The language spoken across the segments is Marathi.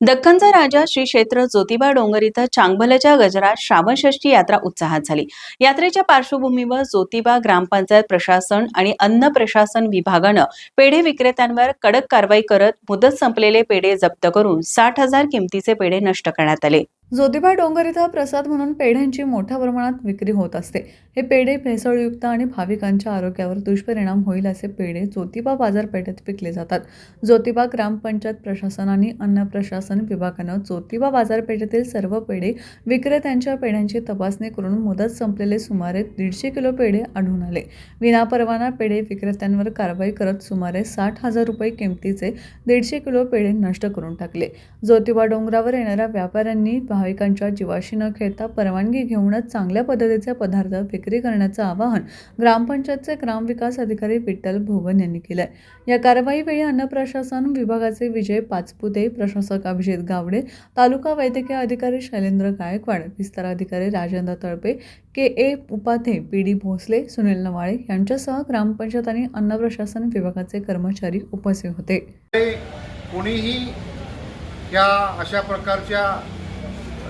दख्खनचा राजा श्री क्षेत्र ज्योतिबा डोंगर इथं चांगभलच्या गजरात श्रावणषष्ठी यात्रा उत्साहात झाली. यात्रेच्या पार्श्वभूमीवर ज्योतिबा ग्रामपंचायत प्रशासन आणि अन्न प्रशासन विभागानं पेढे विक्रेत्यांवर कडक कारवाई करत मुदत संपलेले पेढे जप्त करून साठ हजार किमतीचे पेढे नष्ट करण्यात आले. ज्योतिबा डोंगर इथं प्रसाद म्हणून पेढ्यांची मोठ्या प्रमाणात विक्री होत असते. हे पेढे भेसळयुक्त आणि भाविकांच्या आरोग्यावर दुष्परिणाम होईल असे पेढे ज्योतिबा बाजारपेठेत विकले जातात. ज्योतिबा ग्रामपंचायत प्रशासन आणि अन्न प्रशासन विभागानं ज्योतिबा बाजारपेठेतील सर्व पेढे विक्रेत्यांच्या पेढ्यांची तपासणी करून मुदत संपलेले सुमारे दीडशे किलो पेढे आढळून आले. विनापरवाना पेढे विक्रेत्यांवर कारवाई करत सुमारे साठ हजार रुपये किमतीचे दीडशे किलो पेढे नष्ट करून टाकले. ज्योतिबा डोंगरावर येणाऱ्या व्यापाऱ्यांनी भाविकांच्या जीवाशी न खेळता परवानगी घेऊनच चांगल्या पद्धतीचे पदार्थ विक्री करण्याचं आवाहन ग्रामपंचायतचे ग्रामविकास अधिकारी विठ्ठल भोगन यांनी केलं या कारवाईवेळी अन्न प्रशासन विभागाचे विजय पाचपुते प्रशासक अभिजित गावडे तालुका वैद्यकीय अधिकारी शैलेंद्र गायकवाड विस्तार अधिकारी Rajendra Talpe K A Upadhye P D Bhosale Sunil Nawale यांच्यासह ग्रामपंचायत आणि अन्न प्रशासन विभागाचे कर्मचारी उपस्थित होते. ते कोणीही या अशा प्रकारच्या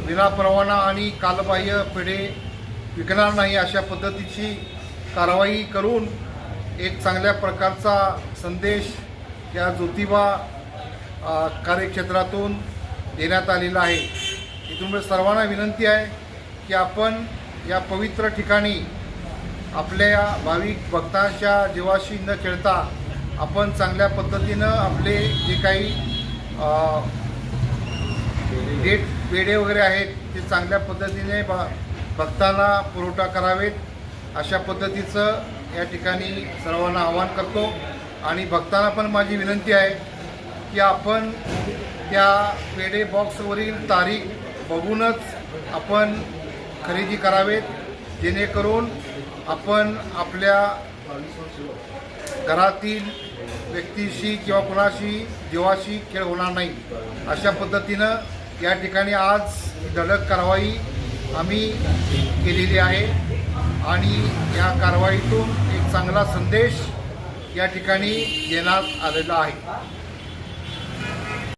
विनापरवाना आणि कालबाह्य पेढे विकणार नाही अशा पद्धतीची कारवाई करून एक चांगल्या प्रकारचा संदेश या ज्योतिबा कार्यक्षेत्रातून देण्यात आलेला आहे. इथून सर्वांना विनंती आहे की आपण या पवित्र ठिकाणी आपल्या भाविक भक्तांच्या जीवाशी न खेळता आपण चांगल्या पद्धतीनं आपले जे काही डेट पेढे वगैरे आहेत ते चांगल्या पद्धतीने ब भक्तांना पुरवठा करावेत. अशा पद्धतीचं या ठिकाणी सर्वांना आवाहन करतो. आणि भक्तांना पण माझी विनंती आहे की आपण त्या पेढे बॉक्सवरील तारीख बघूनच आपण खरेदी करावेत जेणेकरून आपण आपल्या घरातील व्यक्तीशी किंवा कुणाशी जीवाशी खेळ होणार नाही. अशा पद्धतीनं या ठिकाणी आज धडक कारवाई आम्ही केलेली आहे आणि या कारवाईतून एक चांगला संदेश या ठिकाणी देण्यात आलेला आहे.